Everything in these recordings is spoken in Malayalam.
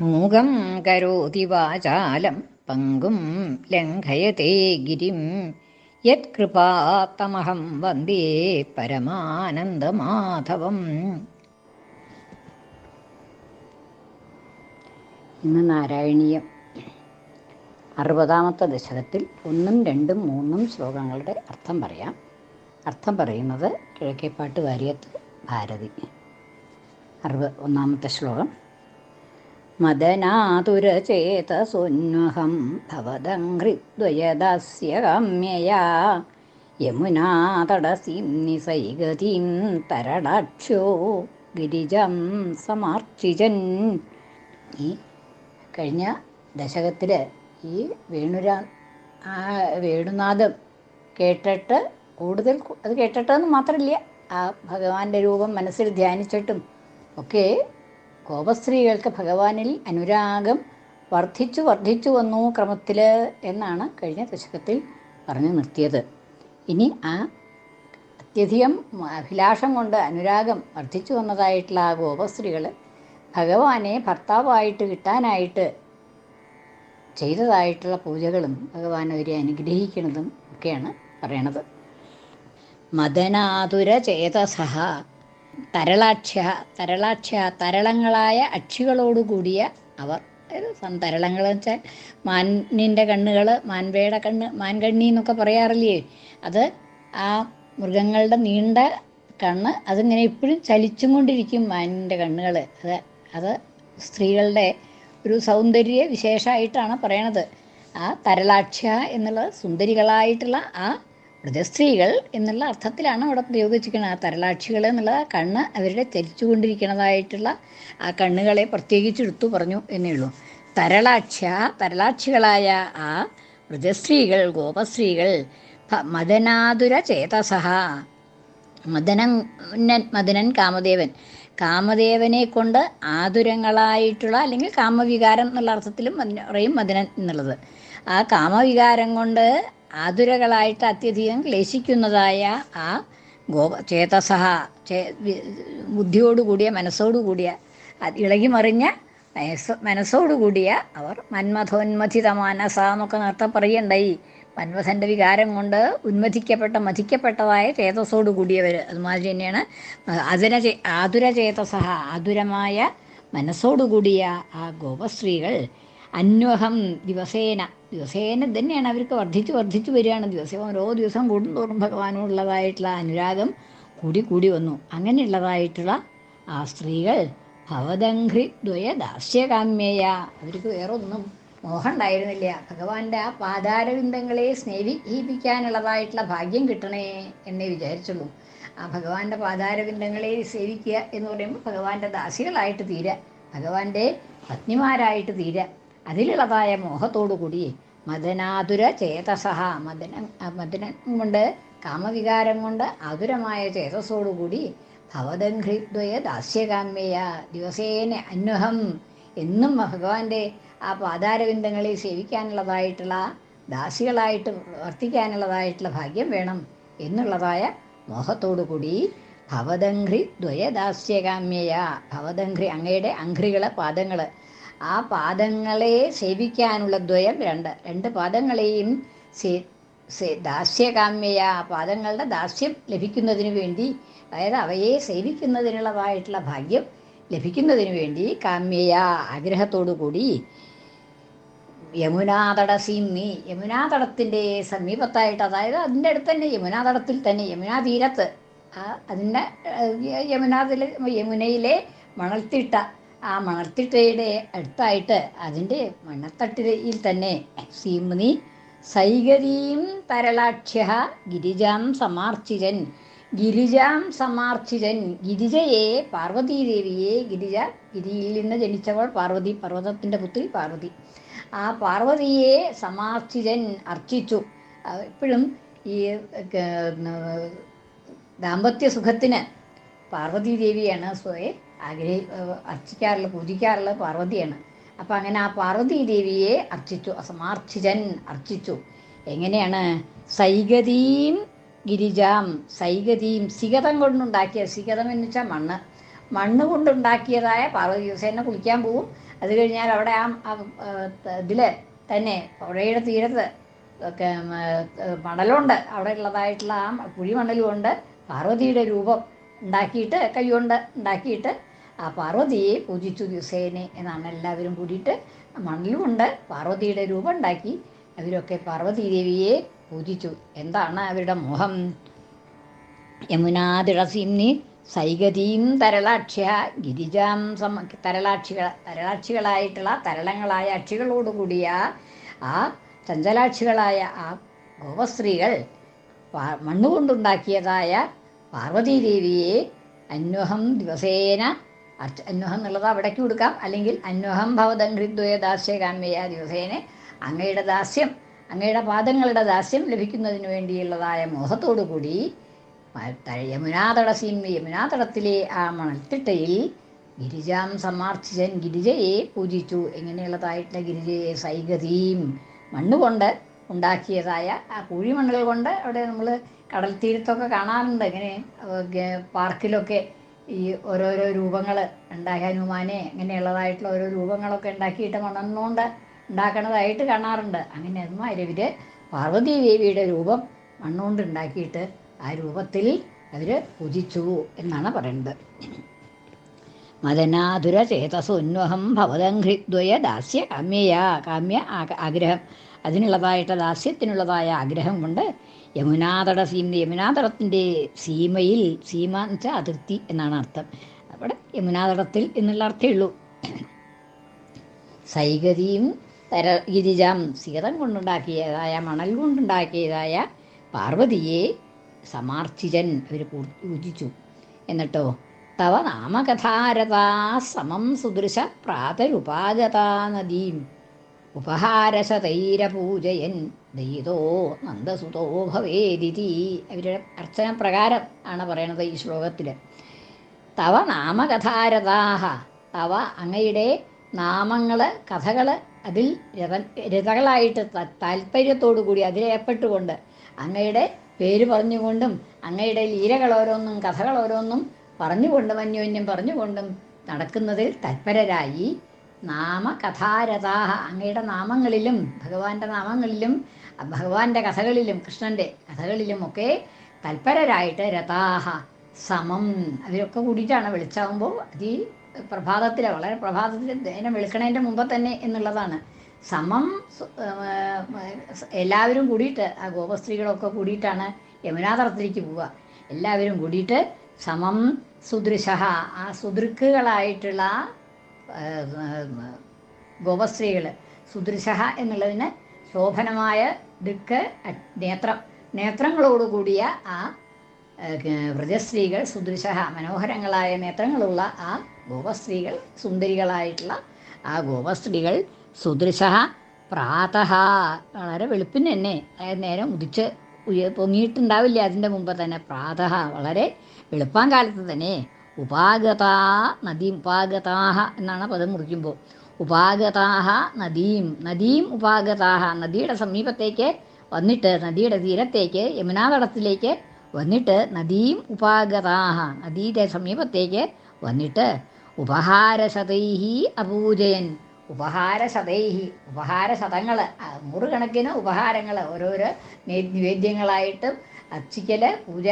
മൂകം കരോതി വാചാലം പങ്കും ലംഘയത്തെ ഗിരിം. യത്കൃപാത്തമഹം വന്ദേ പരമാനന്ദമാധവം. ഇന്ന് നാരായണീയം. അറുപതാമത്തെ ദശകത്തിൽ ഒന്നും രണ്ടും മൂന്നും ശ്ലോകങ്ങളുടെ അർത്ഥം പറയാം. അർത്ഥം പറയുന്നത് കിഴക്കേപ്പാട്ട് വാര്യത്ത് ഭാരതി. അറുപത് ഒന്നാമത്തെ ശ്ലോകം. മദനാതുരചേതസോന്വഹം ഭവദംഘ്രിദ്വയദാസ്യ കാമ്യയാ യമുനാതടസിം നിസൈഗതിം തരടാക്ഷ്യോ ഗിരിജം സമാർച്ചിജൻ. ഈ കഴിഞ്ഞ ദശകത്തിൽ ഈ വേണുരാ ആ വേണുനാഥം കേട്ടിട്ട് കൂടുതൽ അത് കേട്ടിട്ടെന്ന് മാത്രമല്ല ആ ഭഗവാന്റെ രൂപം മനസ്സിൽ ധ്യാനിച്ചിട്ടും ഒക്കെ ഗോപസ്ത്രീകൾക്ക് ഭഗവാനിൽ അനുരാഗം വർദ്ധിച്ചു വർദ്ധിച്ചു വന്നു ക്രമത്തിൽ എന്നാണ് കഴിഞ്ഞ ദശകത്തിൽ പറഞ്ഞു നിർത്തിയത്. ഇനി ആ അത്യധികം അഭിലാഷം കൊണ്ട് അനുരാഗം വർദ്ധിച്ചു വന്നതായിട്ടുള്ള ആ ഗോപസ്ത്രീകൾ ഭഗവാനെ ഭർത്താവായിട്ട് കിട്ടാനായിട്ട് ചെയ്തതായിട്ടുള്ള പൂജകളും ഭഗവാൻ അവരെ അനുഗ്രഹിക്കുന്നതും ഒക്കെയാണ് പറയണത്. മദനാതുര ചേതസഹ തരളാക്ഷ്യ തരളാക്ഷ്യ തരളങ്ങളായ അക്ഷികളോടുകൂടിയ അവർ. തരളങ്ങൾ വെച്ചാൽ മാനിന്റെ കണ്ണുകൾ മാൻപയുടെ കണ്ണ് മാൻകണ്ണി എന്നൊക്കെ പറയാറില്ലേ? അത് ആ മൃഗങ്ങളുടെ നീണ്ട കണ്ണ് അതിങ്ങനെ ഇപ്പോഴും ചലിച്ചും കൊണ്ടിരിക്കും മാനിന്റെ കണ്ണുകൾ അത് അത് സ്ത്രീകളുടെ ഒരു സൗന്ദര്യ വിശേഷമായിട്ടാണ് പറയണത്. ആ തരളാക്ഷ്യ എന്നുള്ള സുന്ദരികളായിട്ടുള്ള ആ വ്രതസ്ത്രീകൾ എന്നുള്ള അർത്ഥത്തിലാണ് അവിടെ പ്രയോഗിച്ചിരിക്കുന്നത്. ആ തരലാക്ഷികൾ എന്നുള്ള കണ്ണ് അവരുടെ ചലിച്ചുകൊണ്ടിരിക്കുന്നതായിട്ടുള്ള ആ കണ്ണുകളെ പ്രത്യേകിച്ച് എടുത്തു പറഞ്ഞു എന്നേ ഉള്ളൂ. തരളാക്ഷ തരളാക്ഷികളായ ആ വ്രതസ്ത്രീകൾ ഗോപസ്ത്രീകൾ മദനാതുര ചേതസഹ മദനൻ മദനൻ കാമദേവൻ. കാമദേവനെ കൊണ്ട് ആതുരങ്ങളായിട്ടുള്ള അല്ലെങ്കിൽ കാമവികാരം എന്നുള്ള അർത്ഥത്തിലും പറയും മദനൻ എന്നുള്ളത്. ആ കാമവികാരം കൊണ്ട് ആതുരകളായിട്ട് അത്യധികം ക്ലേശിക്കുന്നതായ ആ ഗോപ ചേതസഹ ചേ ബുദ്ധിയോടുകൂടിയ മനസ്സോടുകൂടിയ ഇളകി മറിഞ്ഞ മനസ്സ് മനസ്സോടുകൂടിയ അവർ മന്മഥോന്മഥിത മാനസ എന്നൊക്കെ നേരത്തെ പറയണ്ടായി. മന്മഥന്റെ വികാരം കൊണ്ട് ഉന്മതിക്കപ്പെട്ട മതിക്കപ്പെട്ടതായ ചേതസോട് കൂടിയവർ അതുമാതിരി തന്നെയാണ് അതിന ആതുര ചേതസഹ ആതുരമായ മനസ്സോടുകൂടിയ ആ ഗോപസ്ത്രീകൾ അന്വഹം ദിവസേന ദിവസേന തന്നെയാണ് അവർക്ക് വർദ്ധിച്ച് വർദ്ധിച്ചു വരികയാണ്. ദിവസം ഓരോ ദിവസം കൂടുന്തോറും ഭഗവാനോടുള്ളതായിട്ടുള്ള അനുരാഗം കൂടി കൂടി വന്നു. അങ്ങനെയുള്ളതായിട്ടുള്ള ആ സ്ത്രീകൾ ഭവദംഘ്രി ദ്വയ ദാസ്യകാമ്യയ. അവർക്ക് വേറെ ഒന്നും മോഹം ഉണ്ടായിരുന്നില്ല. ഭഗവാന്റെ ആ പാതാരവിന്ദങ്ങളെ സ്നേഹിപ്പിക്കാനുള്ളതായിട്ടുള്ള ഭാഗ്യം കിട്ടണേ എന്നേ വിചാരിച്ചുള്ളൂ. ആ ഭഗവാന്റെ പാതാരവിന്ദങ്ങളെ സേവിക്കുക എന്ന് പറയുമ്പോൾ ഭഗവാന്റെ ദാസികളായിട്ട് തീരുക ഭഗവാന്റെ പത്നിമാരായിട്ട് തീരുക അതിലുള്ളതായ മോഹത്തോടു കൂടി മദനാതുര ചേതസഹ മദന മദനം കൊണ്ട് കാമവികാരം കൊണ്ട് ആതുരമായ ചേതസ്സോടുകൂടി ഭവദംഘ്രിദ്വയ ദാസ്യകാമ്യയ ദിവസേന അന്വഹം എന്നും ഭഗവാന്റെ ആ പാതാരവിന്ദങ്ങളെ സേവിക്കാനുള്ളതായിട്ടുള്ള ദാസികളായിട്ട് വർത്തിക്കാനുള്ളതായിട്ടുള്ള ഭാഗ്യം വേണം എന്നുള്ളതായ മോഹത്തോടു കൂടി ഭവദംഘ്രി ദ്വയദാസ്യകാമ്യയ ഭവദംഘ്രി അങ്ങയുടെ അംഘ്രികളെ പാദങ്ങൾ ആ പാദങ്ങളെ സേവിക്കാനുള്ള ദ്വയം രണ്ട്. രണ്ട് പാദങ്ങളെയും ദാസ്യകാമ്യയ പാദങ്ങളുടെ ദാസ്യം ലഭിക്കുന്നതിന് വേണ്ടി അതായത് അവയെ സേവിക്കുന്നതിനുള്ളതായിട്ടുള്ള ഭാഗ്യം ലഭിക്കുന്നതിന് വേണ്ടി കാമ്യയ ആഗ്രഹത്തോടു കൂടി യമുനാതടസീന്നി യമുനാതടത്തിന്റെ സമീപത്തായിട്ട് അതായത് അതിന്റെ അടുത്ത് തന്നെ യമുനാതടത്തിൽ തന്നെ യമുനാ തീരത്ത് അതിന്റെ യമുനാതിലെ യമുനയിലെ മണൽത്തിട്ട ആ മണൽത്തിട്ടയുടെ അടുത്തായിട്ട് അതിന്റെ മണത്തട്ടിൽ തന്നെ സീമുനി സൈഗരീം തരളാക്ഷ്യ ഗിരിജാം സമാർച്ചിരൻ ഗിരിജാം സമാർച്ചിരൻ ഗിരിജയെ പാർവതീദേവിയെ ഗിരിജ ഗിരിയിൽ നിന്ന് ജനിച്ചവൾ പാർവതി പർവതത്തിന്റെ പുത്രി പാർവതി. ആ പാർവതിയെ സമാർച്ചിരൻ അർച്ചിച്ചു. എപ്പോഴും ഈ ദാമ്പത്യ സുഖത്തിന് പാർവതീദേവിയാണ് സ്വയെ ആഗ്രഹി അർച്ചിക്കാറുള്ള പൂജിക്കാറുള്ള പാർവതിയാണ്. അപ്പം അങ്ങനെ ആ പാർവതി ദേവിയെ അർച്ചിച്ചു അസമാർച്ചിജൻ അർച്ചിച്ചു. എങ്ങനെയാണ്? സൈഗതീം ഗിരിജാം സൈഗതീം സിഗതം കൊണ്ടുണ്ടാക്കിയ സിഗതം എന്ന് വെച്ചാൽ മണ്ണ്. മണ്ണ് കൊണ്ടുണ്ടാക്കിയതായ പാർവതി ദിവസേന കുളിക്കാൻ പോവും. അത് കഴിഞ്ഞാൽ അവിടെ ആ ഇതിൽ തന്നെ പുഴയുടെ തീരത്ത് ഒക്കെ മണലുണ്ട്. അവിടെ ഉള്ളതായിട്ടുള്ള ആ കുഴിമണലുമുണ്ട് പാർവതിയുടെ രൂപം ഉണ്ടാക്കിയിട്ട് കൈകൊണ്ട് ഉണ്ടാക്കിയിട്ട് ആ പാർവതിയെ പൂജിച്ചു ദിവസേനെ എന്നാണ് എല്ലാവരും കൂടിയിട്ട് മണ്ണിലുമുണ്ട്. പാർവതിയുടെ രൂപം ഉണ്ടാക്കി. അവരൊക്കെ പാർവതി ദേവിയെ പൂജിച്ചു. എന്താണ് അവരുടെ മോഹം യമുനാതിളസിംനി സൈഗതീം തരളാക്ഷ്യ ഗിരിജാം സമ തരളാക്ഷികൾ തരളാക്ഷികളായിട്ടുള്ള തരളങ്ങളായ അക്ഷികളോടുകൂടിയ ആ ചഞ്ചലാക്ഷികളായ ആ ഗോപസ്ത്രീകൾ മണ്ണുകൊണ്ടുണ്ടാക്കിയതായ പാർവതീദേവിയെ അന്വഹം ദിവസേന അർച്ച അന്വഹം എന്നുള്ളത് അവിടേക്ക് കൊടുക്കാം. അല്ലെങ്കിൽ അന്വഹം ദാസ്യ ദാസ്യകാമ്യയ ദിവസേനെ. അങ്ങയുടെ ദാസ്യം അങ്ങയുടെ പാദങ്ങളുടെ ദാസ്യം ലഭിക്കുന്നതിന് വേണ്ടിയുള്ളതായ മോഹത്തോടു കൂടി യമുനാതടസിയും യമുനാതടത്തിലെ ആ മണൽത്തിട്ടയിൽ ഗിരിജാം സമാർച്ചിച്ചൻ ഗിരിജയെ പൂജിച്ചു. എങ്ങനെയുള്ളതായിട്ടുള്ള ഗിരിജയെ സൈഗതിയും മണ്ണുകൊണ്ട് ഉണ്ടാക്കിയതായ ആ കുഴിമണ്ണുകൾ കൊണ്ട് അവിടെ നമ്മൾ കടൽ തീരത്തൊക്കെ കാണാറുണ്ട്. ഇങ്ങനെ പാർക്കിലൊക്കെ ഈ ഓരോരോ രൂപങ്ങൾ ഉണ്ടാക്കി ഹനുമാനെ അങ്ങനെയുള്ളതായിട്ടുള്ള ഓരോ രൂപങ്ങളൊക്കെ ഉണ്ടാക്കിയിട്ട് മണന്നുകൊണ്ട് ഉണ്ടാക്കണതായിട്ട് കാണാറുണ്ട്. അങ്ങനെ അതുമാതിരി ഇവർ പാർവതി ദേവിയുടെ രൂപം മണ്ണുകൊണ്ട് ഉണ്ടാക്കിയിട്ട് ആ രൂപത്തിൽ അവർ പൂജിച്ചു എന്നാണ് പറയുന്നത്. മദനാതുര ചേതസോന്വഹം ഹൃദ്വയ ദാസ്യ കാമ്യയാ കാമ്യ ആഗ്രഹം. അതിനുള്ളതായിട്ട് ദാസ്യത്തിനുള്ളതായ ആഗ്രഹം കൊണ്ട് യമുനാതട സീമ യമുനാതടത്തിന്റെ സീമയിൽ സീമ എന്ന് വെച്ചാൽ അതിർത്തി എന്നാണ് അർത്ഥം. അവിടെ യമുനാതടത്തിൽ എന്നുള്ള അർത്ഥമേ ഉള്ളൂ. സൈഗതിയും തര ഗിരിജാം സീതം കൊണ്ടുണ്ടാക്കിയതായ മണൽ കൊണ്ടുണ്ടാക്കിയതായ പാർവതിയെ സമാർച്ചിജൻ അവർ പൂജിച്ചു എന്നിട്ടോ തവ നാമകഥാരതാ സമം സുദൃശ പ്രാതരുപാഗതാ നദീം. ഉപഹാരശതൈരപൂജയൻ. ദൈതോ നന്ദസുതോ ഭവേദിതി. അവരുടെ അർച്ചന പ്രകാരം ആണ് പറയണത് ഈ ശ്ലോകത്തിൽ തവ നാമകഥാരഥാഹ. തവ അങ്ങയുടെ നാമങ്ങൾ കഥകൾ അതിൽ രഥ രഥകളായിട്ട് താല്പര്യത്തോടു കൂടി അതിലേർപ്പെട്ടുകൊണ്ട് അങ്ങയുടെ പേര് പറഞ്ഞുകൊണ്ടും അങ്ങയുടെ കഥകൾ ഓരോന്നും പറഞ്ഞുകൊണ്ടും അന്യോന്യം പറഞ്ഞുകൊണ്ടും നടക്കുന്നതിൽ തൽപരരായി നാമകഥാരഥാഹ. അങ്ങയുടെ നാമങ്ങളിലും ഭഗവാന്റെ നാമങ്ങളിലും ഭഗവാന്റെ കഥകളിലും കൃഷ്ണന്റെ കഥകളിലും ഒക്കെ തൽപരരായിട്ട് രഥാഹ സമം അവരൊക്കെ കൂടിയിട്ടാണ് വെളിച്ചാവുമ്പോൾ അത് ഈ പ്രഭാതത്തിൽ വളരെ പ്രഭാതത്തിൽ ദേനം വെളുക്കണേന്റെ മുമ്പ് തന്നെ എന്നുള്ളതാണ്. സമം എല്ലാവരും കൂടിയിട്ട് ആ ഗോപസ്ത്രീകളൊക്കെ കൂടിയിട്ടാണ് യമുനാതടത്തിലേക്ക് പോവുക. എല്ലാവരും കൂടിയിട്ട് സമം സുദൃശ ആ സുദൃക്കുകളായിട്ടുള്ള ഗോപസ്ത്രീകൾ സുദൃശ എന്നുള്ളതിന് ശോഭനമായ ദിക്ക് നേത്രം. നേത്രങ്ങളോടുകൂടിയ ആ വ്രജസ്ത്രീകൾ സുദൃശ മനോഹരങ്ങളായ നേത്രങ്ങളുള്ള ആ ഗോപസ്ത്രീകൾ സുന്ദരികളായിട്ടുള്ള ആ ഗോപസ്ത്രീകൾ സുദൃശ പ്രാതഹ വളരെ വെളുപ്പിന് തന്നെ അതായത് നേരം ഉദിച്ച് പൊങ്ങിയിട്ടുണ്ടാവില്ല. അതിന്റെ മുമ്പ് തന്നെ പ്രാതഹ വളരെ വെളുപ്പാൻ കാലത്ത് തന്നെ ഉപാഗതാ നദീം ഉപാഗതാഹ എന്നാണ് പദം മുറിക്കുമ്പോൾ ഉപാഗതാഹ നദീം നദീം ഉപാഗതാഹ. നദിയുടെ സമീപത്തേക്ക് വന്നിട്ട് നദിയുടെ തീരത്തേക്ക് യമുനാതടത്തിലേക്ക് വന്നിട്ട് നദീം ഉപാഗതാഹ നദിയുടെ സമീപത്തേക്ക് വന്നിട്ട് ഉപഹാരശതൈഹി അപൂജയൻ. ഉപഹാരശതൈഹി ഉപഹാരശതങ്ങൾ നൂറുകണക്കിന് ഉപഹാരങ്ങൾ ഓരോരോ നിവേദ്യങ്ങളായിട്ടും അർച്ചിക്കൽ പൂജ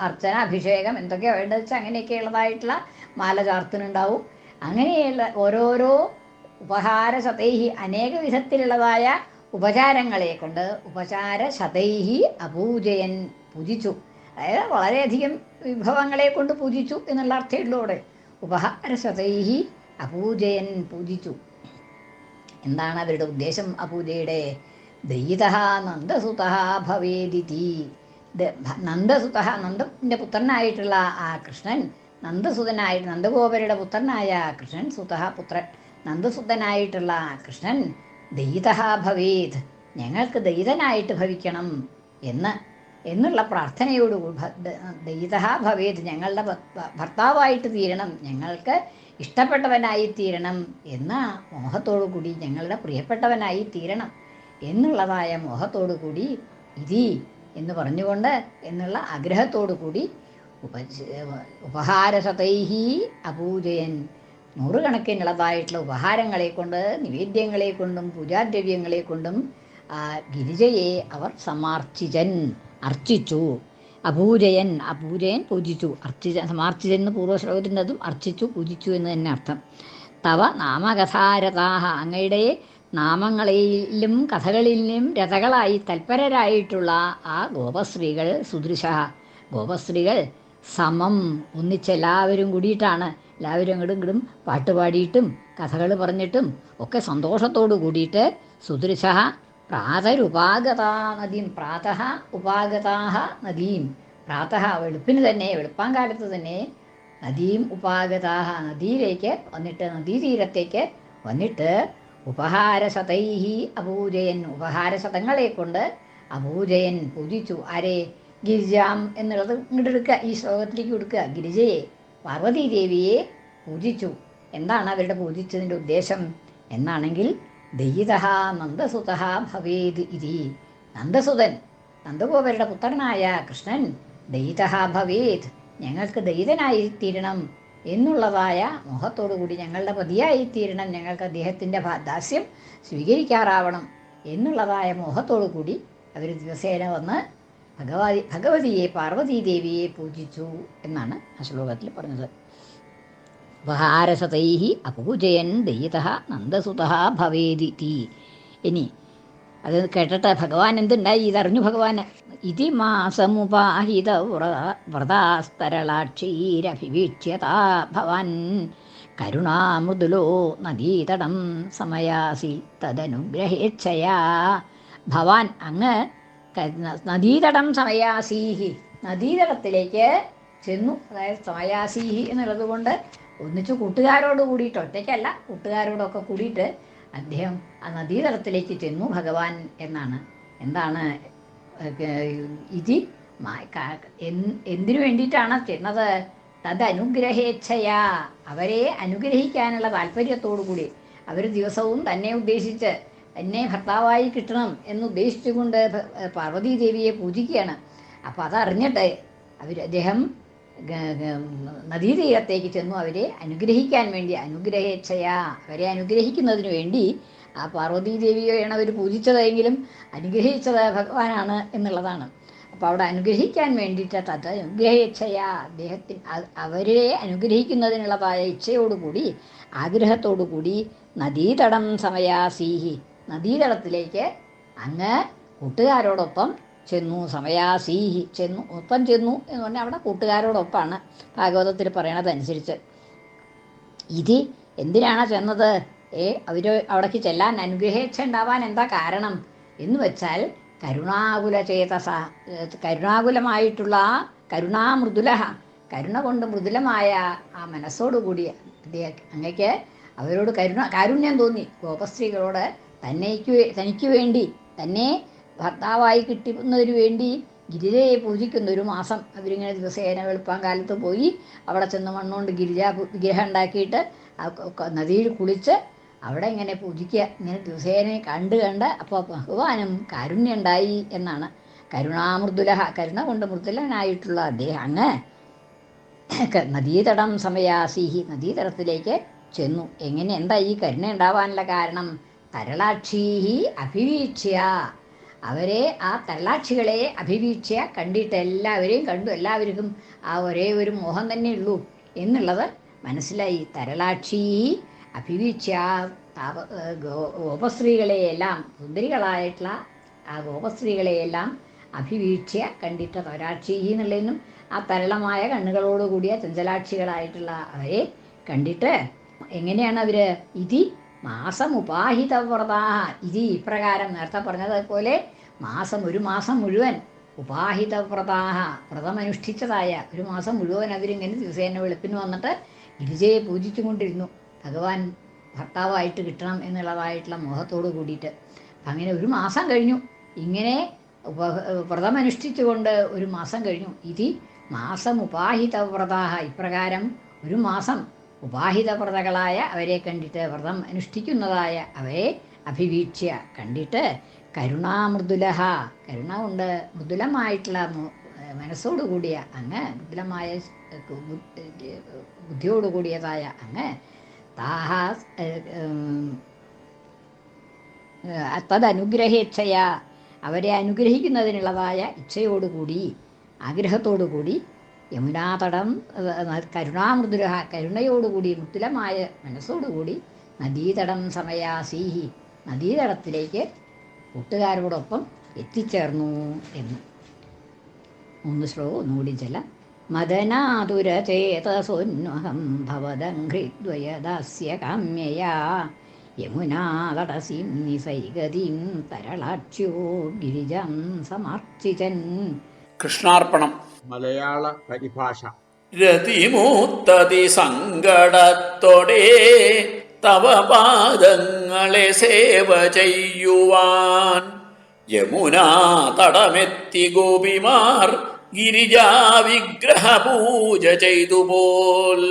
അർച്ചന അഭിഷേകം എന്തൊക്കെയാണ് വേണ്ടത് വെച്ചാൽ അങ്ങനെയൊക്കെ ഉള്ളതായിട്ടുള്ള മാല ചാർത്തിനുണ്ടാവും അങ്ങനെയുള്ള ഓരോരോ ഉപഹാര ശതൈഹി അനേക വിധത്തിലുള്ളതായ ഉപചാരങ്ങളെ കൊണ്ട് ഉപചാര ശതൈഹി അപൂജയൻ പൂജിച്ചു. അതായത് വളരെയധികം വിഭവങ്ങളെ കൊണ്ട് പൂജിച്ചു എന്നുള്ള അർത്ഥമുള്ളൂ അവിടെ ഉപഹാര ശതൈഹി അപൂജയൻ പൂജിച്ചു. എന്താണ് അവരുടെ ഉദ്ദേശം? അപൂജയുടെ പൂജയുടെ ദയിത നന്ദസുത ഭവേദിതി. നന്ദസുത നന്ദന്റെ പുത്രനായിട്ടുള്ള ആ കൃഷ്ണൻ നന്ദസുതനായിട്ട് നന്ദഗോപരുടെ പുത്രനായ കൃഷ്ണൻ സുത പുത്രൻ നന്ദസുതനായിട്ടുള്ള കൃഷ്ണൻ ദയിത ഭവേത് ഞങ്ങൾക്ക് ദയിതനായിട്ട് ഭവിക്കണം എന്ന് എന്നുള്ള പ്രാർത്ഥനയോട് ദയിത ഭവേത് ഞങ്ങളുടെ ഭർത്താവായിട്ട് തീരണം ഞങ്ങൾക്ക് ഇഷ്ടപ്പെട്ടവനായി തീരണം എന്ന മോഹത്തോടു കൂടി ഞങ്ങളുടെ പ്രിയപ്പെട്ടവനായി തീരണം എന്നുള്ളതായ മോഹത്തോടു കൂടി ഇതി എന്ന് പറഞ്ഞുകൊണ്ട് എന്നുള്ള ആഗ്രഹത്തോടു കൂടി ഉപ ഉപഹാരസതൈഹി അപൂജയൻ. നൂറുകണക്കിനുള്ളതായിട്ടുള്ള ഉപഹാരങ്ങളെ കൊണ്ട് നിവേദ്യങ്ങളെ കൊണ്ടും പൂജാദ്രവ്യങ്ങളെ കൊണ്ടും ഗിരിജയെ അവർ സമാർച്ചിജൻ അർച്ചിച്ചു. അപൂജയൻ അപൂജയൻ പൂജിച്ചു. അർച്ചിച്ച സമാർച്ചിജൻ എന്ന് പൂർവശ്ലോകത്തിന്റെതും അർച്ചിച്ചു പൂജിച്ചു എന്ന് തന്നെ അർത്ഥം. തവ നാമകഥാരഥാഹ അങ്ങയുടെ നാമങ്ങളിലും കഥകളിലും രഥകളായി തൽപരരായിട്ടുള്ള ആ ഗോപശ്രീകൾ സുദൃശ. ഗോപശ്രീകൾ സമം ഒന്നിച്ചെല്ലാവരും കൂടിയിട്ടാണ് എല്ലാവരും അങ്ങോട്ടും ഇങ്ങോട്ടും പാട്ടുപാടിയിട്ടും കഥകൾ പറഞ്ഞിട്ടും ഒക്കെ സന്തോഷത്തോടു കൂടിയിട്ട് സുദൃശ. പ്രാതരുപാഗതാ നദീം പ്രാതഃ ഉപാഗതാഹ നദീം. പ്രാതഃ വെളുപ്പിന് തന്നെ വെളുപ്പാങ്കാലത്ത് തന്നെ നദീം ഉപാഗതാഹ നദിയിലേക്ക് വന്നിട്ട് നദീതീരത്തേക്ക് വന്നിട്ട് ഉപഹാരശതൈഹി അപൂജയൻ ഉപഹാരശതങ്ങളെ കൊണ്ട് അപൂജയൻ പൂജിച്ചു. ആരെ? ഗിരിജാം എന്നുള്ളത് ഇങ്ങോട്ട് എടുക്കുക ഈ ശ്ലോകത്തിലേക്ക് കൊടുക്കുക. ഗിരിജയെ പാർവതീദേവിയെ പൂജിച്ചു. എന്താണ് അവരുടെ പൂജിച്ചതിന്റെ ഉദ്ദേശം? എന്നാണെങ്കിൽ ദയിത നന്ദസുത ഭവേത് ഇതി. നന്ദസുതൻ നന്ദഗോപരുടെ പുത്രനായ കൃഷ്ണൻ ദയിത ഭവേത്. ഞങ്ങൾക്ക് ദയിതനായി തീരണം. എന്നുള്ളതായ മോഹത്തോടുകൂടി ഞങ്ങളുടെ പതിയായി തീരണം ഞങ്ങൾക്ക് അദ്ദേഹത്തിന്റെ ദാസ്യം സ്വീകരിക്കാറാവണം എന്നുള്ളതായ മോഹത്തോടു കൂടി അവർ ദിവസേന വന്ന് ഭഗവതി ഭഗവതിയെ പാർവതീദേവിയെ പൂജിച്ചു എന്നാണ് ആ ശ്ലോകത്തിൽ പറഞ്ഞത്. ഉപഹാരസതൈ അപൂജയൻ ദയിത നന്ദസുത ഭവേദിതി. ഇനി അത് കേട്ടിട്ട് ഭഗവാൻ എന്തുണ്ടായി? ഇതറിഞ്ഞു ഭഗവാൻ ഇതി മാസമുപാഹിത വ്രതാസ്തരളാക്ഷീരഭിവീക്ഷ്യതാ ഭവാൻ. കരുണാമൃദുലോ നദീതടം സമയാസി തദനുഗ്രഹേച്ഛയാ. ഭവാൻ അങ്ങ് നദീതടം സമയാസീഹി. നദീതടത്തിലേക്ക് ചെന്നു. അതായത് സമയാസീഹി എന്നുള്ളത് കൊണ്ട് ഒന്നിച്ച് കൂട്ടുകാരോട് കൂടിയിട്ട് ഒറ്റയ്ക്കല്ല കൂട്ടുകാരോടൊക്കെ കൂടിയിട്ട് അദ്ദേഹം ആ നദീതടത്തിലേക്ക് ചെന്നു ഭഗവാൻ എന്നാണ്. എന്താണ് ഇതി എന്തിനു വേണ്ടിയിട്ടാണ് ചെന്നത്? തത് അനുഗ്രഹേച്ഛയാ. അവരെ അനുഗ്രഹിക്കാനുള്ള താല്പര്യത്തോടു കൂടി അവർ ദിവസവും തന്നെ ഉദ്ദേശിച്ച് എന്നെ ഭർത്താവായി കിട്ടണം എന്നുദ്ദേശിച്ചുകൊണ്ട് പാർവതീദേവിയെ പാർവതീ ദേവിയെ പൂജിക്കുകയാണ്. അപ്പോൾ അതറിഞ്ഞിട്ട് അവർ അദ്ദേഹം നദീതീരത്തേക്ക് ചെന്നു അവരെ അനുഗ്രഹിക്കാൻ വേണ്ടി അനുഗ്രഹേച്ഛയാ. അവരെ അനുഗ്രഹിക്കുന്നതിന് വേണ്ടി ആ പാർവതീ ദേവിയെയാണ് അവർ പൂജിച്ചതെങ്കിലും അനുഗ്രഹിച്ചത് ഭഗവാനാണ് എന്നുള്ളതാണ്. അപ്പോൾ അവിടെ അനുഗ്രഹിക്കാൻ വേണ്ടിയിട്ട് തത് അനുഗ്രഹേച്ഛയാ. അദ്ദേഹത്തിന് അവരെ അനുഗ്രഹിക്കുന്നതിനുള്ളതായ ഇച്ഛയോടുകൂടി ആഗ്രഹത്തോടുകൂടി നദീതടം സമയാസീഹി. നദീതടത്തിലേക്ക് അങ്ങ് കൂട്ടുകാരോടൊപ്പം ചെന്നു സമയാസീഹി ചെന്നു ഒപ്പം ചെന്നു എന്ന് പറഞ്ഞാൽ അവിടെ കൂട്ടുകാരോടൊപ്പമാണ് ഭാഗവതത്തിൽ പറയണതനുസരിച്ച്. ഇത് എന്തിനാണ് ചെന്നത്? ഏ അവർ അവിടേക്ക് ചെല്ലാൻ അനുഗ്രഹിച്ച ഉണ്ടാവാൻ എന്താ കാരണം? എന്ന് വെച്ചാൽ കരുണാകുല ചേതസ കരുണാകുലമായിട്ടുള്ള കരുണാകുലമായിട്ടുള്ള കരുണാമൃദുല കരുണ കൊണ്ട് മൃദുലമായ ആ മനസ്സോടുകൂടി അങ്ങക്ക് അവരോട് കരുണ കാരുണ്യം തോന്നി. ഗോപസ്ത്രീകളോട് തന്നേക്ക് തനിക്ക് വേണ്ടി തന്നെ ഭർത്താവായി കിട്ടുന്നതിന് വേണ്ടി ഗിരിജയെ പൂജിക്കുന്ന ഒരു മാസം. അവരിങ്ങനെ ദിവസേന വെളുപ്പാൻ കാലത്ത് പോയി അവിടെ ചെന്ന് മണ്ണുകൊണ്ട് ഗിരിജ വിഗ്രഹം ഉണ്ടാക്കിയിട്ട് നദിയിൽ കുളിച്ച് അവിടെ ഇങ്ങനെ പൂജിക്കുക. ഇങ്ങനെ ദിവസേനെ കണ്ട് കണ്ട് അപ്പോൾ ഭഗവാനും കാരുണ്യം ഉണ്ടായി എന്നാണ്. കരുണാമൃദുല കരുണ കൊണ്ട് മൃദുലനായിട്ടുള്ള അദ്ദേഹം അങ്ങ് നദീതടം സമയാസീഹി നദീതടത്തിലേക്ക് ചെന്നു. എങ്ങനെ എന്താ ഈ കരുണ ഉണ്ടാവാനുള്ള കാരണം? തരളാക്ഷീഹി അഭിവീക്ഷ്യ. അവരെ ആ തള്ളാക്ഷികളെ അഭിവീക്ഷ കണ്ടിട്ട് എല്ലാവരെയും കണ്ടു. എല്ലാവർക്കും ആ ഒരേ ഒരു മോഹം തന്നെ ഉള്ളൂ എന്നുള്ളത് മനസ്സിലായി. തരളാക്ഷി അഭിവീക്ഷ താപ ഗോപസ്ത്രീകളെയെല്ലാം സുന്ദരികളായിട്ടുള്ള ആ ഗോപസ്ത്രീകളെയെല്ലാം അഭിവീക്ഷ കണ്ടിട്ട തരാക്ഷി എന്നുള്ളതിനും ആ തരളമായ കണ്ണുകളോടുകൂടിയ ചഞ്ചലാക്ഷികളായിട്ടുള്ള അവരെ കണ്ടിട്ട് എങ്ങനെയാണ് അവർ ഇതി മാസം ഉപാഹിത വ്രതാ ഇതി ഇപ്രകാരം നേരത്തെ പറഞ്ഞതുപോലെ മാസം ഒരു മാസം മുഴുവൻ ഉപാഹിത വ്രതാഹ വ്രതമനുഷ്ഠിച്ചതായ ഒരു മാസം മുഴുവൻ അവരിങ്ങനെ ദിവസേന വെളുപ്പിന് വന്നിട്ട് ഗിരിജയെ പൂജിച്ചുകൊണ്ടിരുന്നു. ഭഗവാൻ ഭർത്താവായിട്ട് കിട്ടണം എന്നുള്ളതായിട്ടുള്ള മോഹത്തോട് കൂടിയിട്ട്. അങ്ങനെ ഒരു മാസം കഴിഞ്ഞു. ഇങ്ങനെ വ്രതമനുഷ്ഠിച്ചുകൊണ്ട് ഒരു മാസം കഴിഞ്ഞു. ഇതി മാസം ഉപാഹിത വ്രതാഹ ഇപ്രകാരം ഒരു മാസം ഉപാഹിത വ്രതകളായ അവരെ കണ്ടിട്ട് വ്രതം അനുഷ്ഠിക്കുന്നതായ അവരെ അഭിവീക്ഷ്യ. കണ്ടിട്ട് കരുണാമൃദുലഹ. കരുണ കൊണ്ട് മൃദുലമായിട്ടുള്ള മനസ്സോടുകൂടിയ അങ്ങ് മൃദുലമായ ബുദ്ധിയോടുകൂടിയതായ അങ്ങ് താഹ തദനുഗ്രഹേച്ഛയ. അവരെ അനുഗ്രഹിക്കുന്നതിനുള്ളതായ ഇച്ഛയോടുകൂടി ആഗ്രഹത്തോടുകൂടി യമുനാതടം ഏഹ്, കരുണാമൃദുര കരുണയോടുകൂടി മുത്തുലമായ മനസ്സോടുകൂടി നദീതടം സമയാസീഹി നദീതടത്തിലേക്ക് കൂട്ടുകാരോടൊപ്പം എത്തിച്ചേർന്നു എന്ന്. മൂന്ന് ശ്ലോകം ഒന്നുകൂടി ചെല്ലാം. മദനാതുരചേതസോന്വഹം ഭവദംഘ്രിദ്വയദാസ്യ കാമ്യയാ യമുനാതടസിം നിസൈഗതിം തരളാക്ഷ്യോ ഗിരിജം സമർച്ചിതൻ. കൃഷ്ണാർപ്പണം. മലയാള പരിഭാഷ. രതിമൂത്തതി സങ്കടത്തോടെ തവ പാദങ്ങളെ സേവ ചെയ്യുവാൻ യമുനാ തടമെത്തി ഗോപിമാർ ഗിരിജാ വിഗ്രഹ പൂജ ചെയ്തു പോൽ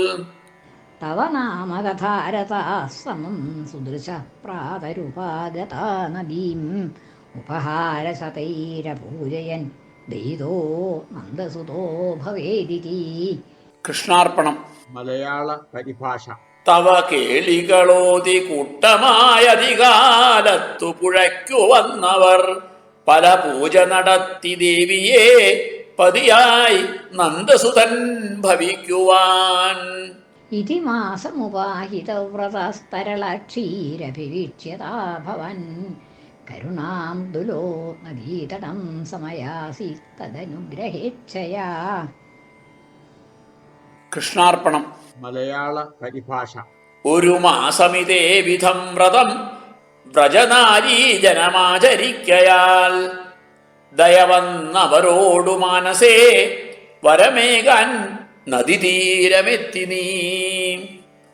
തവ നാമകഥാരതാ സമം സുദൃശ പ്രാതരുപാഗതാ നദീം ഉപഹാരശതൈരപൂജയൻ. ദയിതോ നന്ദസുതോ ഭവേദിതി കൃഷ്ണാർപ്പണം. മലയാള പരിഭാഷ. തവ കേളികളോതി കൂട്ടമായ അധികാലത്തു പുഴയ്ക്കു വന്നവർ. പല പൂജ നടത്തി ദേവിയെ പതിയായി നന്ദസുതൻ ഭവിക്കുവാൻ. ഇതി മാസമുപാഹിതവ്രതസ്തരളക്ഷീരഭിവീക്ഷ്യതാ ഭവൻ. കരുണാമൃദുലോ നദീതടം സമയാസി തദനുഗ്രഹേച്ഛയാ കൃഷ്ണാർപ്പണം. മലയാള പരിഭാഷ. ഒരു മാസമിതേ വിധം വ്രതം വ്രജനാരീ ജനമാചരിക്കയാൽ. ദയവന്നവരോടു മാനസേ വരമേകാൻ നദീതീരമെത്തി നീ.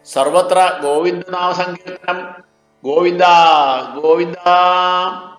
സർവത്ര ഗോവിന്ദനാമ സങ്കീർത്തനം Govinda, Govinda.